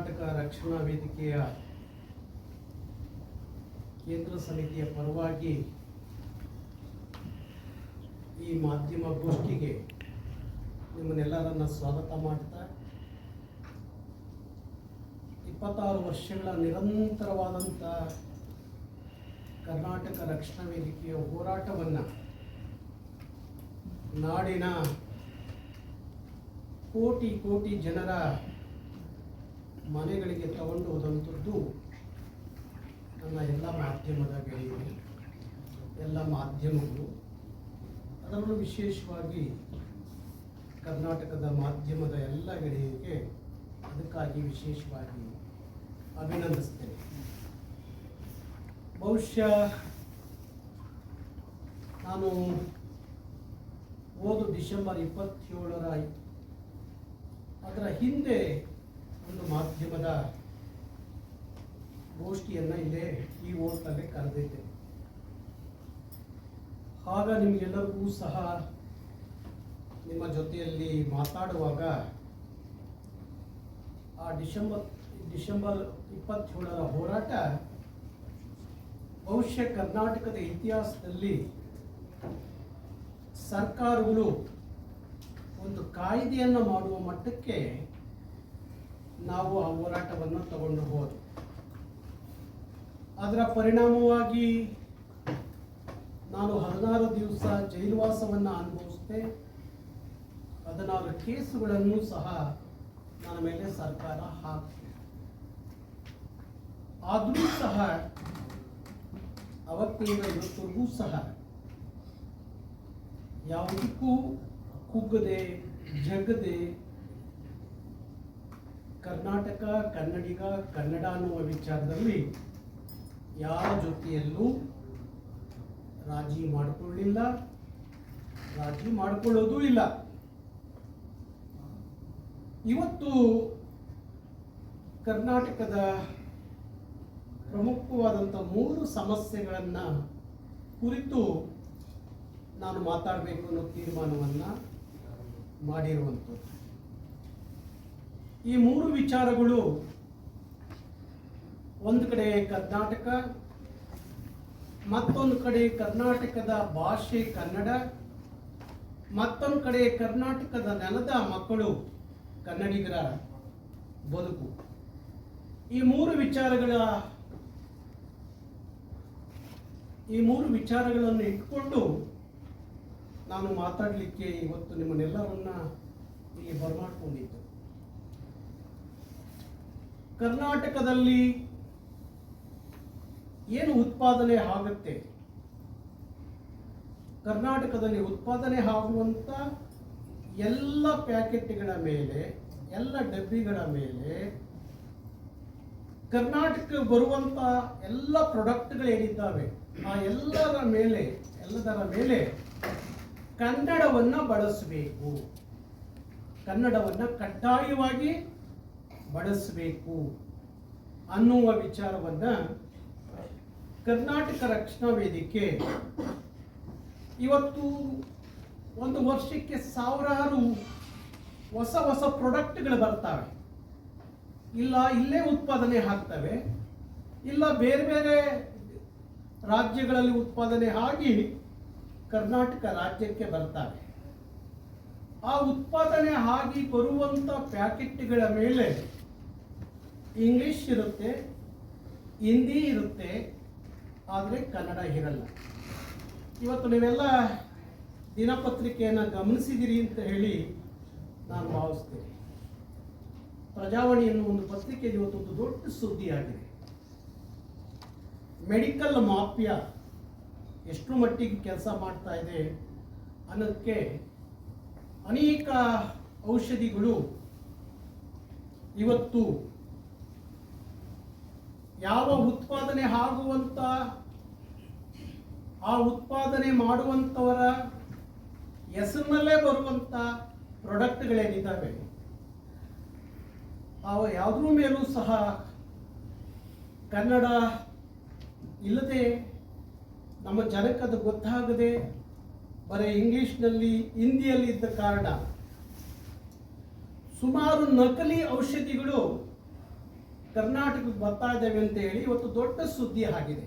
ರಕ್ಷಣಾ ವೇದಿಕೆಯ ಕೇಂದ್ರ ಸಮಿತಿಯ ಪರವಾಗಿ ಈ ಮಾಧ್ಯಮ ಗೋಷ್ಠಿಗೆ ನಿಮ್ಮನ್ನೆಲ್ಲರನ್ನ ಸ್ವಾಗತ ಮಾಡ್ತಾ ಇಪ್ಪತ್ತಾರು ವರ್ಷಗಳ ನಿರಂತರವಾದಂಥ ಕರ್ನಾಟಕ ರಕ್ಷಣಾ ವೇದಿಕೆಯ ಹೋರಾಟವನ್ನು ನಾಡಿನ ಕೋಟಿ ಕೋಟಿ ಜನರ ಮನೆಗಳಿಗೆ ತಗೊಂಡು ಹೋದಂಥದ್ದು ನನ್ನ ಎಲ್ಲ ಮಾಧ್ಯಮದ ಗೆಳೆಯರು, ಎಲ್ಲ ಮಾಧ್ಯಮಗಳು. ಅದರಲ್ಲೂ ವಿಶೇಷವಾಗಿ ಕರ್ನಾಟಕದ ಮಾಧ್ಯಮದ ಎಲ್ಲ ಗೆಳೆಯರಿಗೆ ಅದಕ್ಕಾಗಿ ವಿಶೇಷವಾಗಿ ಅಭಿನಂದಿಸ್ತೇನೆ. ಬಹುಶಃ ನಾನು ಹೋದ ಡಿಸೆಂಬರ್ ಇಪ್ಪತ್ತೇಳರ ಅದರ ಹಿಂದೆ ಒಂದು ಮಾಧ್ಯಮದ ಗೋಷ್ಠಿಯನ್ನು ಇಲ್ಲೇ ಈ ಓಟಲ್ಲಿ ಕರೆದಿದ್ದೆ ಆಗ ನಿಮಗೆಲ್ಲರಿಗೂ ಸಹ ನಿಮ್ಮ ಜೊತೆಯಲ್ಲಿ ಮಾತಾಡುವಾಗ ಆ ಡಿಸೆಂಬರ್ ಡಿಸೆಂಬರ್ ಇಪ್ಪತ್ತೇಳರ ಹೋರಾಟ ಬಹುಶಃ ಕರ್ನಾಟಕದ ಇತಿಹಾಸದಲ್ಲಿ ಸರ್ಕಾರಗಳು ಒಂದು ಕಾಯ್ದೆಯನ್ನು ಮಾಡುವ ಮಟ್ಟಕ್ಕೆ ನಾವು ಆ ಹೋರಾಟವನ್ನು ತಗೊಂಡು ಹೋದ ಅದರ ಪರಿಣಾಮವಾಗಿ ನಾನು ಹದಿನಾರು ದಿವಸ ಜೈಲುವಾಸವನ್ನು ಅನುಭವಿಸಿದೆ. ಹದಿನಾರು ಕೇಸುಗಳನ್ನು ಸಹ ನನ್ನ ಮೇಲೆ ಸರ್ಕಾರ ಹಾಕಿದೆ ಆದರೂ ಸಹ ಅವತ್ತಿನ ಇವತ್ತಿಗೂ ಸಹ ಯಾವುದಕ್ಕೂ ಕುಗ್ಗದೆ ಜಗದೆ ಕರ್ನಾಟಕ, ಕನ್ನಡಿಗ, ಕನ್ನಡ ಅನ್ನುವ ವಿಚಾರದಲ್ಲಿ ಯಾರ ಜೊತೆಯಲ್ಲೂ ರಾಜಿ ಮಾಡಿಕೊಳ್ಳಿಲ್ಲ. ರಾಜಿ ಮಾಡಿಕೊಳ್ಳೋದು ಇಲ್ಲ. ಇವತ್ತು ಕರ್ನಾಟಕದ ಪ್ರಮುಖವಾದಂಥ ಮೂರು ಸಮಸ್ಯೆಗಳನ್ನು ಕುರಿತು ನಾನು ಮಾತಾಡಬೇಕು ಅನ್ನೋ ತೀರ್ಮಾನವನ್ನು ಮಾಡಿರುವಂಥದ್ದು. ಈ ಮೂರು ವಿಚಾರಗಳು ಒಂದು ಕಡೆ ಕರ್ನಾಟಕ, ಮತ್ತೊಂದು ಕಡೆ ಕರ್ನಾಟಕದ ಭಾಷೆ ಕನ್ನಡ, ಮತ್ತೊಂದು ಕಡೆ ಕರ್ನಾಟಕದ ನೆಲದ ಮಕ್ಕಳು ಕನ್ನಡಿಗರ ಬದುಕು. ಈ ಮೂರು ವಿಚಾರಗಳ, ಈ ಮೂರು ವಿಚಾರಗಳನ್ನು ಇಟ್ಕೊಂಡು ನಾನು ಮಾತಾಡಲಿಕ್ಕೆ ಇವತ್ತು ನಿಮ್ಮನ್ನೆಲ್ಲರನ್ನ ಇಲ್ಲಿ ಬರಮಾಡ್ಕೊಂಡಿದ್ದು. ಕರ್ನಾಟಕದಲ್ಲಿ ಏನು ಉತ್ಪಾದನೆ ಆಗುತ್ತೆ? ಕರ್ನಾಟಕದಲ್ಲಿ ಉತ್ಪಾದನೆ ಆಗುವಂಥ ಎಲ್ಲ ಪ್ಯಾಕೆಟ್ಗಳ ಮೇಲೆ, ಎಲ್ಲ ಡಬ್ಬಿಗಳ ಮೇಲೆ ಕರ್ನಾಟಕ ಬರುವಂಥ ಎಲ್ಲ ಪ್ರಾಡಕ್ಟ್ಗಳೇನಿದ್ದಾವೆ ಆ ಎಲ್ಲರ ಮೇಲೆ, ಎಲ್ಲದರ ಮೇಲೆ ಕನ್ನಡವನ್ನು ಬಳಸಬೇಕು. ಕನ್ನಡವನ್ನು ಕಡ್ಡಾಯವಾಗಿ ಬಳಸಬೇಕು ಅನ್ನುವ ವಿಚಾರವನ್ನು ಕರ್ನಾಟಕ ರಕ್ಷಣಾ ವೇದಿಕೆ ಇವತ್ತು ಒಂದು ವರ್ಷಕ್ಕೆ ಸಾವಿರಾರು ಹೊಸ ಹೊಸ ಪ್ರಾಡಕ್ಟ್ಗಳು ಬರ್ತವೆ. ಇಲ್ಲ, ಇಲ್ಲೇ ಉತ್ಪಾದನೆ ಆಗ್ತವೆ. ಇಲ್ಲ, ಬೇರೆ ಬೇರೆ ರಾಜ್ಯಗಳಲ್ಲಿ ಉತ್ಪಾದನೆ ಆಗಿ ಕರ್ನಾಟಕ ರಾಜ್ಯಕ್ಕೆ ಬರ್ತವೆ. ಆ ಉತ್ಪಾದನೆ ಆಗಿ ಬರುವಂಥ ಪ್ಯಾಕೆಟ್ಗಳ ಮೇಲೆ ಇಂಗ್ಲಿಷ್ ಇರುತ್ತೆ, ಹಿಂದಿ ಇರುತ್ತೆ, ಆದರೆ ಕನ್ನಡ ಇರಲ್ಲ. ಇವತ್ತು ನೀವೆಲ್ಲ ದಿನಪತ್ರಿಕೆಯನ್ನು ಗಮನಿಸಿದಿರಿ ಅಂತ ಹೇಳಿ ನಾನು ಭಾವಿಸ್ತೇನೆ. ಪ್ರಜಾವಾಣಿ ಎನ್ನುವ ಒಂದು ಪತ್ರಿಕೆ ಇವತ್ತು ಒಂದು ದೊಡ್ಡ ಸುದ್ದಿಯಾಗಿದೆ. ಮೆಡಿಕಲ್ ಮಾಫಿಯಾ ಎಷ್ಟು ಮಟ್ಟಿಗೆ ಕೆಲಸ ಮಾಡ್ತಾ ಇದೆ ಅನ್ನೋದಕ್ಕೆ ಅನೇಕ ಔಷಧಿಗಳು ಇವತ್ತು ಯಾವ ಉತ್ಪಾದನೆ ಆಗುವಂತ, ಆ ಉತ್ಪಾದನೆ ಮಾಡುವಂಥವರ ಹೆಸರಿನಲ್ಲೇ ಬರುವಂಥ ಪ್ರಾಡಕ್ಟ್ಗಳೇನಿದ್ದಾವೆ? ಅವ ಯಾವುದ್ರ ಮೇಲೂ ಸಹ ಕನ್ನಡ ಇಲ್ಲದೆ ನಮ್ಮ ಜನಕ್ಕೆ ಅದು ಗೊತ್ತಾಗದೆ ಬರೀ ಇಂಗ್ಲೀಷ್ನಲ್ಲಿ ಹಿಂದಿಯಲ್ಲಿ ಇದ್ದ ಕಾರಣ ಸುಮಾರು ನಕಲಿ ಔಷಧಿಗಳು ಕರ್ನಾಟಕಕ್ಕೆ ಬರ್ತಾ ಇದ್ದೇವೆ ಅಂತ ಹೇಳಿ ಇವತ್ತು ದೊಡ್ಡ ಸುದ್ದಿ ಆಗಿದೆ.